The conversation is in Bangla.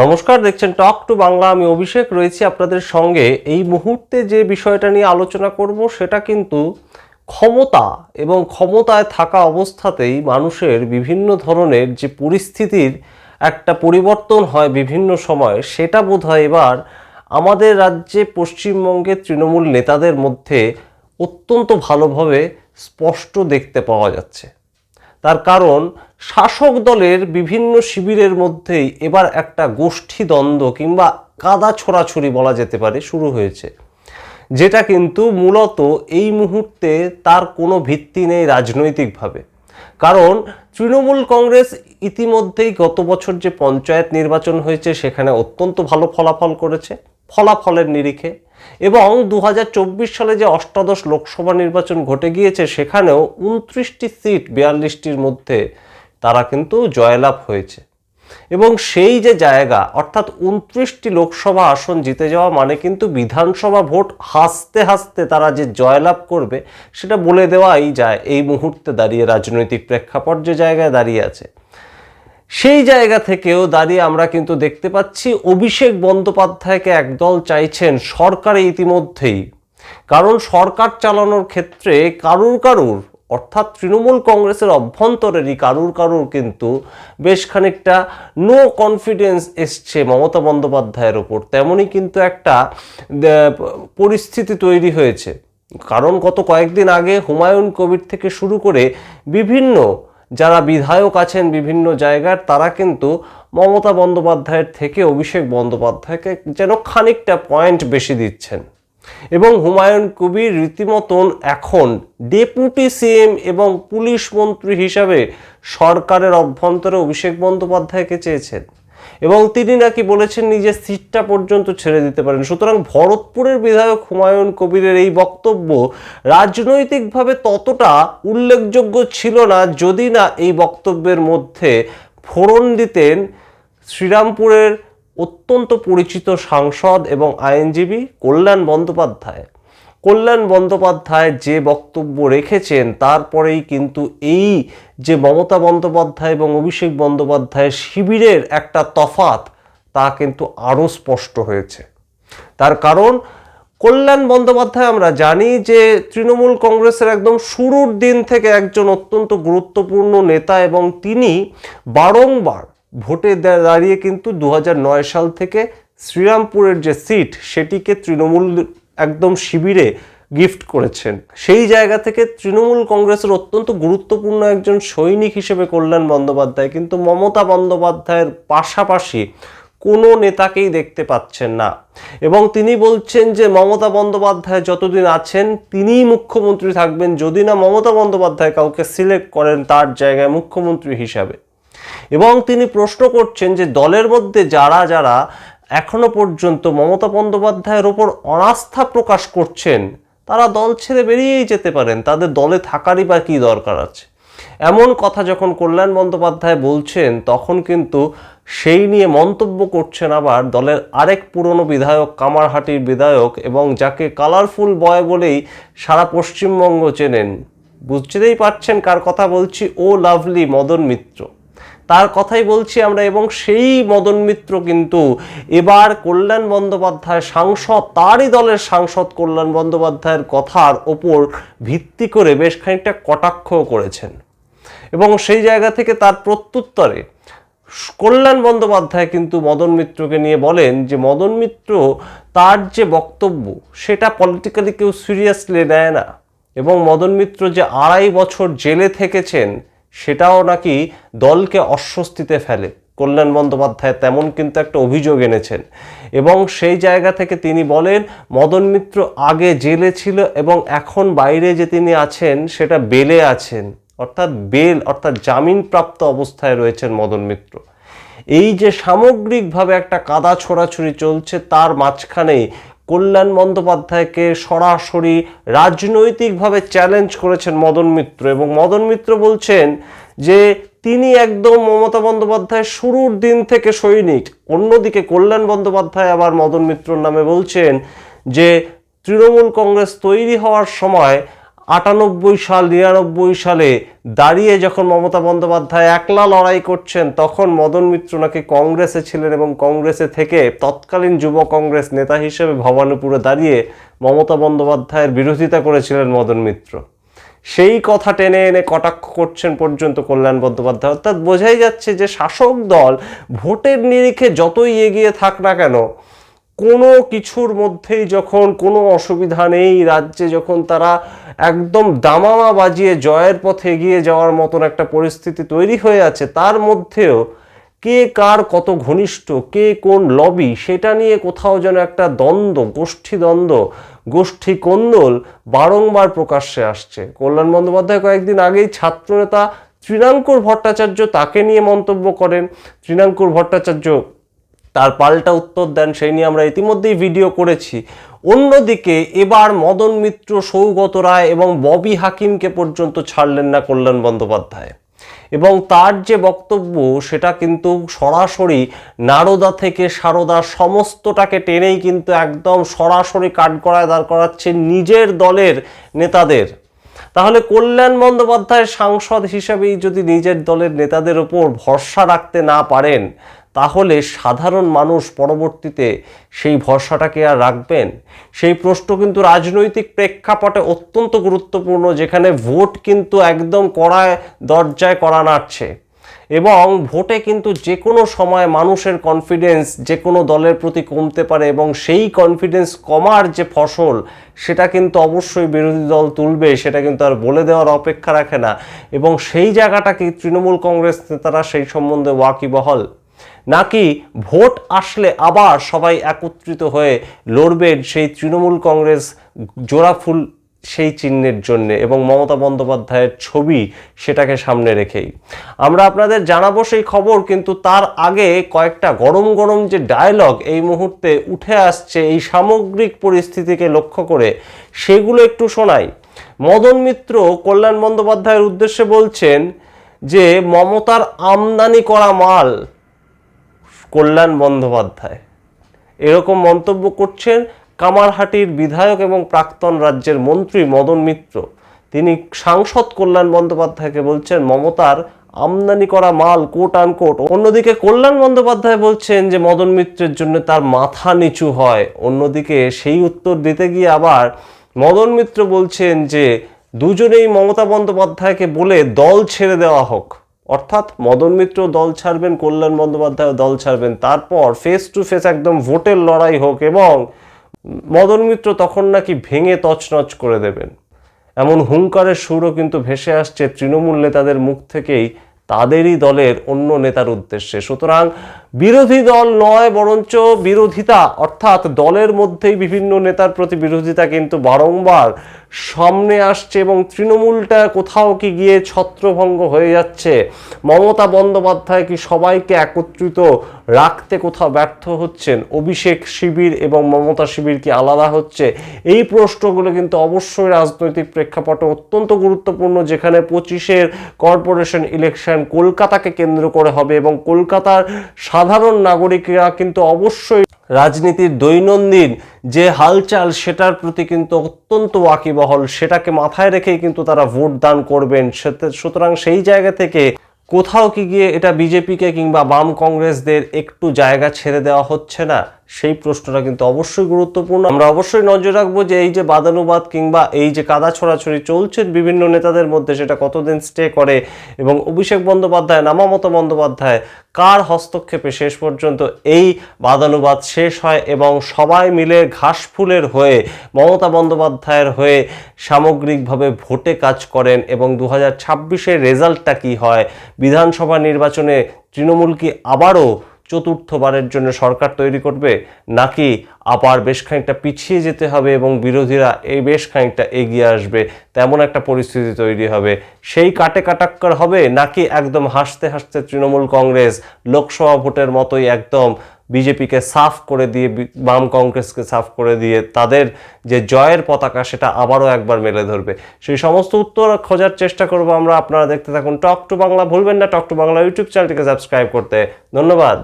নমস্কার, দেখছেন টক টু বাংলা আমি অভিষেক রয়েছি আপনাদের সঙ্গে। এই মুহূর্তে যে বিষয়টা নিয়ে আলোচনা করব, সেটা কিন্তু ক্ষমতা এবং ক্ষমতায় থাকা অবস্থাতেই মানুষের বিভিন্ন ধরনের যে পরিস্থিতির একটা পরিবর্তন হয় বিভিন্ন সময়, সেটা বোধ এবার আমাদের রাজ্যে পশ্চিমবঙ্গের তৃণমূল নেতাদের মধ্যে অত্যন্ত ভালোভাবে স্পষ্ট দেখতে পাওয়া যাচ্ছে। তার কারণ শাসক দলের বিভিন্ন শিবিরের মধ্যেই এবার একটা গোষ্ঠী দ্বন্দ্ব কিংবা কাদা ছোড়াছুরি বলা যেতে পারে শুরু হয়েছে। যেটা কিন্তু মূলত এই মুহূর্তে তার কোনো ভিত্তি নেই রাজনৈতিকভাবে। কারণ তৃণমূল কংগ্রেস ইতিমধ্যেই গত বছর যে পঞ্চায়েত নির্বাচন হয়েছে, সেখানে অত্যন্ত ভালো ফলাফল করেছে, ফলাফলের নিরিখে। এবং দু হাজার চব্বিশ সালে যে অষ্টাদশ লোকসভা নির্বাচন ঘটে গিয়েছে, সেখানেও উনত্রিশটি সিট, বিয়াল্লিশটির মধ্যে তারা কিন্তু জয়লাভ হয়েছে। এবং সেই যে জায়গা, অর্থাৎ উনত্রিশটি লোকসভা আসন জিতে যাওয়া মানে কিন্তু বিধানসভা ভোট হাসতে হাসতে তারা যে জয়লাভ করবে, সেটা বলে দেওয়াই যায় এই মুহূর্তে দাঁড়িয়ে রাজনৈতিক প্রেক্ষাপট যে জায়গায় দাঁড়িয়ে আছে। সেই জায়গা থেকেও দাঁড়িয়ে আমরা কিন্তু দেখতে পাচ্ছি অভিষেক বন্দ্যোপাধ্যায়কে একদল চাইছেন সরকারে ইতিমধ্যেই। কারণ সরকার চালানোর ক্ষেত্রে কারুর কারুর অর্থাৎ তৃণমূল কংগ্রেসের অভ্যন্তরেরই কারুর কারুর কিন্তু বেশ খানিকটা নো কনফিডেন্স এসছে মমতা বন্দ্যোপাধ্যায়ের ওপর। তেমনই কিন্তু একটা পরিস্থিতি তৈরি হয়েছে। কারণ গত কয়েকদিন আগে হুমায়ুন কবির থেকে শুরু করে বিভিন্ন যারা বিধায়ক আছেন বিভিন্ন জায়গার, তারা কিন্তু মমতা বন্দ্যোপাধ্যায়ের থেকে অভিষেক বন্দ্যোপাধ্যায়কে যেন খানিকটা পয়েন্ট বেশি দিচ্ছেন। এবং হুমায়ুন কবির রীতিমতন এখন ডেপুটি সিএম এবং পুলিশ মন্ত্রী হিসাবে সরকারের অভ্যন্তরে অভিষেক বন্দ্যোপাধ্যায়কে চেয়েছেন। এবং তিনি নাকি বলেছেন নিজের সিটটা পর্যন্ত ছেড়ে দিতে পারেন। সুতরাং ভরতপুরের বিধায়ক হুমায়ুন কবিরের এই বক্তব্য রাজনৈতিকভাবে ততটা উল্লেখযোগ্য ছিল না, যদি না এই বক্তব্যের মধ্যে ফোড়ন দিতেন শ্রীরামপুরের অত্যন্ত পরিচিত সাংসদ এবং আইনজীবী কল্যাণ বন্দ্যোপাধ্যায়। কল্যাণ বন্দ্যোপাধ্যায় যে বক্তব্য রেখেছেন, তারপরেই কিন্তু এই যে মমতা বন্দ্যোপাধ্যায় এবং অভিষেক বন্দ্যোপাধ্যায়ের শিবিরের একটা তফাত তা কিন্তু আরও স্পষ্ট হয়েছে। তার কারণ, কল্যাণ বন্দ্যোপাধ্যায় আমরা জানি যে তৃণমূল কংগ্রেসের একদম শুরুর দিন থেকে একজন অত্যন্ত গুরুত্বপূর্ণ নেতা এবং তিনি বারংবার ভোটে দাঁড়িয়ে কিন্তু দু হাজার নয় সাল থেকে শ্রীরামপুরের যে সিট, সেটিকে তৃণমূল একদম শিবিরে গিফট করেছেন। সেই জায়গা থেকে তৃণমূল কংগ্রেসের অত্যন্ত গুরুত্বপূর্ণ একজন সৈনিক হিসেবে কল্যাণ বন্দ্যোপাধ্যায়, কিন্তু মমতা বন্দ্যোপাধ্যায়ের পাশাপাশি কোনো নেতাকেই দেখতে পাচ্ছেন না। এবং তিনি বলছেন যে, মমতা বন্দ্যোপাধ্যায় যতদিন আছেন, তিনিই মুখ্যমন্ত্রী থাকবেন। যদি না মমতা বন্দ্যোপাধ্যায় কাউকে সিলেক্ট করেন তার জায়গায় মুখ্যমন্ত্রী হিসাবে। এবং তিনি প্রশ্ন করছেন যে দলের মধ্যে যারা যারা এখনও পর্যন্ত মমতা বন্দ্যোপাধ্যায়ের ওপর অনাস্থা প্রকাশ করছেন, তারা দল ছেড়ে বেরিয়েই যেতে পারেন। তাদের দলে থাকারই বা কী দরকার আছে? এমন কথা যখন কল্যাণ বন্দ্যোপাধ্যায় বলছেন, তখন কিন্তু সেই নিয়ে মন্তব্য করছেন আবার দলের আরেক পুরনো বিধায়ক, কামারহাটির বিধায়ক এবং যাকে কালারফুল বয় বলেই সারা পশ্চিমবঙ্গ চেনেন। বুঝতেই পারছেন কার কথা বলছি? ও লাভলি, মদন মিত্র। তার কথাই বলছি আমরা এবং সেই মদন মিত্র কিন্তু এবার কল্যাণ বন্দ্যোপাধ্যায় সাংসদ, তারই দলের সাংসদ কল্যাণ বন্দ্যোপাধ্যায়ের কথার ওপর ভিত্তি করে বেশ খানিকটা কটাক্ষ করেছেন। এবং সেই জায়গা থেকে তার প্রত্যুত্তরে কল্যাণ বন্দ্যোপাধ্যায় কিন্তু মদন মিত্রকে নিয়ে বলেন যে, মদন মিত্র, তার যে বক্তব্য, সেটা পলিটিক্যালি কেউ সিরিয়াসলি নেয় না। এবং মদন মিত্র যে আড়াই বছর জেলে থেকেছেন সেটাও নাকি দলকে অস্বস্তিতে ফেলে। কল্যাণ বন্দ্যোপাধ্যায় তেমন কিন্তু একটা অভিযোগ এনেছেন। এবং সেই জায়গা থেকে তিনি বলেন, মদন মিত্র আগে জেলে ছিল এবং এখন বাইরে যে তিনি আছেন, সেটা বেলে আছেন। অর্থাৎ বেল, অর্থাৎ জামিনপ্রাপ্ত অবস্থায় রয়েছেন মদন মিত্র। এই যে সামগ্রিকভাবে একটা কাদা ছোড়াছুড়ি চলছে, তার মাঝখানেই কল্যাণ বন্দ্যোপাধ্যায়কে সরাসরি রাজনৈতিকভাবে চ্যালেঞ্জ করেছেন মদন মিত্র এবং মদন মিত্র বলছেন যে তিনি একদম মমতা বন্দ্যোপাধ্যায় শুরুর দিন থেকে সৈনিক। অন্যদিকে কল্যাণ বন্দ্যোপাধ্যায় আবার মদন মিত্রর নামে বলছেন যে তৃণমূল কংগ্রেস তৈরি হওয়ার সময় আটানব্বই সাল, নিরানব্বই সালে দাঁড়িয়ে যখন মমতা বন্দ্যোপাধ্যায় একলা লড়াই করছেন, তখন মদন মিত্র নাকি কংগ্রেসে ছিলেন এবং কংগ্রেসে থেকে তৎকালীন যুব কংগ্রেস নেতা হিসেবে ভবানীপুরে দাঁড়িয়ে মমতা বন্দ্যোপাধ্যায়ের বিরোধিতা করেছিলেন মদন মিত্র। সেই কথা টেনে এনে কটাক্ষ করছেন পর্যন্ত কল্যাণ বন্দ্যোপাধ্যায়। অর্থাৎ বোঝাই যাচ্ছে যে শাসক দল ভোটের নিরিখে যতই এগিয়ে থাক না কেন কোনো কিছুর মধ্যেই যখন কোনো অসুবিধা নেই, রাজ্যে যখন তারা একদম দামামা বাজিয়ে জয়ের পথে এগিয়ে যাওয়ার মতন একটা পরিস্থিতি তৈরি হয়ে আছে, তার মধ্যেও কে কার কত ঘনিষ্ঠ, কে কোন লবি সেটা নিয়ে কোথাও যেন একটা দ্বন্দ্ব, গোষ্ঠী দ্বন্দ্ব, গোষ্ঠী কোন্দল বারংবার প্রকাশ্যে আসছে। কল্যাণ বন্দ্যোপাধ্যায় কয়েকদিন আগেই ছাত্রনেতা তৃণাঙ্কুর ভট্টাচার্য তাকে নিয়ে মন্তব্য করেন। তৃণাঙ্কুর ভট্টাচার্য তার পাল্টা উত্তর দেন সেই নিয়ে আমরা ইতিমধ্যেই ভিডিও করেছি। অন্যদিকে এবার মদন মিত্র, সৌগত রায় এবং ববি হাকিমকে পর্যন্ত ছাড়লেন না কল্যাণ বন্দ্যোপাধ্যায়। এবং তার যে বক্তব্য, সেটা কিন্তু সরাসরি নারদা থেকে সারদা সমস্তটাকে টেনেই কিন্তু একদম সরাসরি কাঠগড়ায় দাঁড় করাচ্ছে নিজের দলের নেতাদের। তাহলে কল্যাণ বন্দ্যোপাধ্যায় সাংসদ হিসাবেই যদি নিজের দলের নেতাদের ওপর ভরসা রাখতে না পারেন তাহলে সাধারণ মানুষ পরবর্তীতে সেই ভরসাটাকে আর রাখবেন? সেই প্রশ্ন কিন্তু রাজনৈতিক প্রেক্ষাপটে অত্যন্ত গুরুত্বপূর্ণ, যেখানে ভোট কিন্তু একদম কড়ায় দরজায় কড়া নাড়ছে। এবং ভোটে কিন্তু যে কোনো সময় মানুষের কনফিডেন্স যে কোনো দলের প্রতি কমতে পারে এবং সেই কনফিডেন্স কমার যে ফসল, সেটা কিন্তু অবশ্যই বিরোধী দল তুলবে, সেটা কিন্তু আর বলে দেওয়ার অপেক্ষা রাখে না। এবং সেই জায়গাটাকে তৃণমূল কংগ্রেস নেতারা সেই সম্বন্ধে ওয়াকিবহল। নাকি ভোট আসলে আবার সবাই একত্রিত হয়ে লড়বেন সেই তৃণমূল কংগ্রেস জোড়াফুল সেই চিহ্নের জন্য এবং মমতা বন্দ্যোপাধ্যায়ের ছবি সেটাকে সামনে রেখেই? আমরা আপনাদের জানাব সেই খবর, কিন্তু তার আগে কয়েকটা গরম গরম যে ডায়লগ এই মুহূর্তে উঠে আসছে, এই সামগ্রিক পরিস্থিতিকে লক্ষ্য করে, সেগুলো একটু শোনাই। মদন মিত্র কল্যাণ বন্দ্যোপাধ্যায়ের উদ্দেশ্যে বলছেন যে, মমতার আমদানি করা মাল কল্যাণ বন্দ্যোপাধ্যায়। এরকম মন্তব্য করছেন কামারহাটির বিধায়ক এবং প্রাক্তন রাজ্যের মন্ত্রী মদন মিত্র। তিনি সাংসদ কল্যাণ বন্দ্যোপাধ্যায়কে বলছেন, মমতার আমদানি করা মাল কোট আনকোট অন্যদিকে কল্যাণ বন্দ্যোপাধ্যায় বলছেন যে, মদন মিত্রের জন্য তার মাথা নিচু হয়। অন্যদিকে সেই উত্তর দিতে গিয়ে আবার মদন মিত্র বলছেন যে, দুজনেই মমতা বন্দ্যোপাধ্যায়কে বলে দল ছেড়ে দেওয়া হোক। অর্থাৎ মদন মিত্র দল ছাড়বেন, কল্যাণ বন্দ্যোপাধ্যায় দল ছাড়বেন, তারপর ফেস টু ফেস একদম ভোটের লড়াই হোক এবং মদন মিত্র তখন নাকি ভেঙে তছনছ করে দেবেন। এমন হুঙ্কারের সুরও কিন্তু ভেসে আসছে তৃণমূল নেতাদের মুখ থেকেই, তাদেরই দলের অন্য নেতার উদ্দেশ্যে। সুতরাং বিরোধী দল নয়, বরঞ্চ বিরোধিতা। অর্থাৎ দলের মধ্যেই বিভিন্ন নেতার প্রতি বিরোধিতা কিন্তু বারংবার সামনে আসছে এবং তৃণমূলটা কোথাও কি গিয়ে ছত্রভঙ্গ হয়ে যাচ্ছে? মমতা বন্দ্যোপাধ্যায় কি সবাইকে একত্রিত রাখতে কোথাও ব্যর্থ হচ্ছেন? অভিষেক শিবির এবং মমতা শিবির কি আলাদা হচ্ছে? এই প্রশ্নগুলো কিন্তু অবশ্যই রাজনৈতিক প্রেক্ষাপটে অত্যন্ত গুরুত্বপূর্ণ, যেখানে পঁচিশের কর্পোরেশন ইলেকশন কলকাতাকে কেন্দ্র করে হবে এবং কলকাতার সাধারণ নাগরিকরা কিন্তু অবশ্যই রাজনীতির দৈনন্দিন যে হালচাল সেটার প্রতি কিন্তু অত্যন্ত ওয়াকিবহল, সেটাকে মাথায় রেখেই কিন্তু তারা ভোট দান করবেন। সুতরাং সেই জায়গা থেকে কোথাও কি গিয়ে এটা বিজেপিকে কিংবা বাম কংগ্রেসদের একটু জায়গা ছেড়ে দেওয়া হচ্ছে না? সেই প্রশ্নটা কিন্তু অবশ্যই গুরুত্বপূর্ণ। আমরা অবশ্যই নজর রাখব যে এই যে বাদানুবাদ কিংবা এই যে কাদা ছড়াছড়ি চলছে বিভিন্ন নেতাদের মধ্যে, সেটা কতদিন স্টে করে এবং অভিষেক বন্দ্যোপাধ্যায়, নামামতো বন্দ্যোপাধ্যায় কার হস্তক্ষেপে শেষ পর্যন্ত এই বাদানুবাদ শেষ হয় এবং সবাই মিলে ঘাসফুলের হয়ে, মমতা বন্দ্যোপাধ্যায়ের হয়ে সামগ্রিকভাবে ভোটে কাজ করেন এবং দু হাজার রেজাল্টটা কী হয়? বিধানসভা নির্বাচনে তৃণমূল কি আবারও চতুর্থবারের জন্য সরকার তৈরি করবে, নাকি আবার বেশ খানিকটা পিছিয়ে যেতে হবে এবং বিরোধীরা এই বেশ খানিকটা এগিয়ে আসবে? তেমন একটা পরিস্থিতি তৈরি হবে। সেই কাটে কাটাক্কর হবে নাকি একদম হাসতে হাসতে তৃণমূল কংগ্রেস লোকসভা ভোটের মতোই একদম বিজেপিকে সাফ করে দিয়ে, বাম কংগ্রেসকে সাফ করে দিয়ে তাদের যে জয়ের পতাকা সেটা আবারও একবার মেলে ধরবে? সেই সমস্ত উত্তর খোঁজার চেষ্টা করব আমরা। আপনারা দেখতে থাকুন টক টু বাংলা। ভুলবেন না টক টু বাংলা ইউটিউব চ্যানেলটিকে সাবস্ক্রাইব করতে। ধন্যবাদ।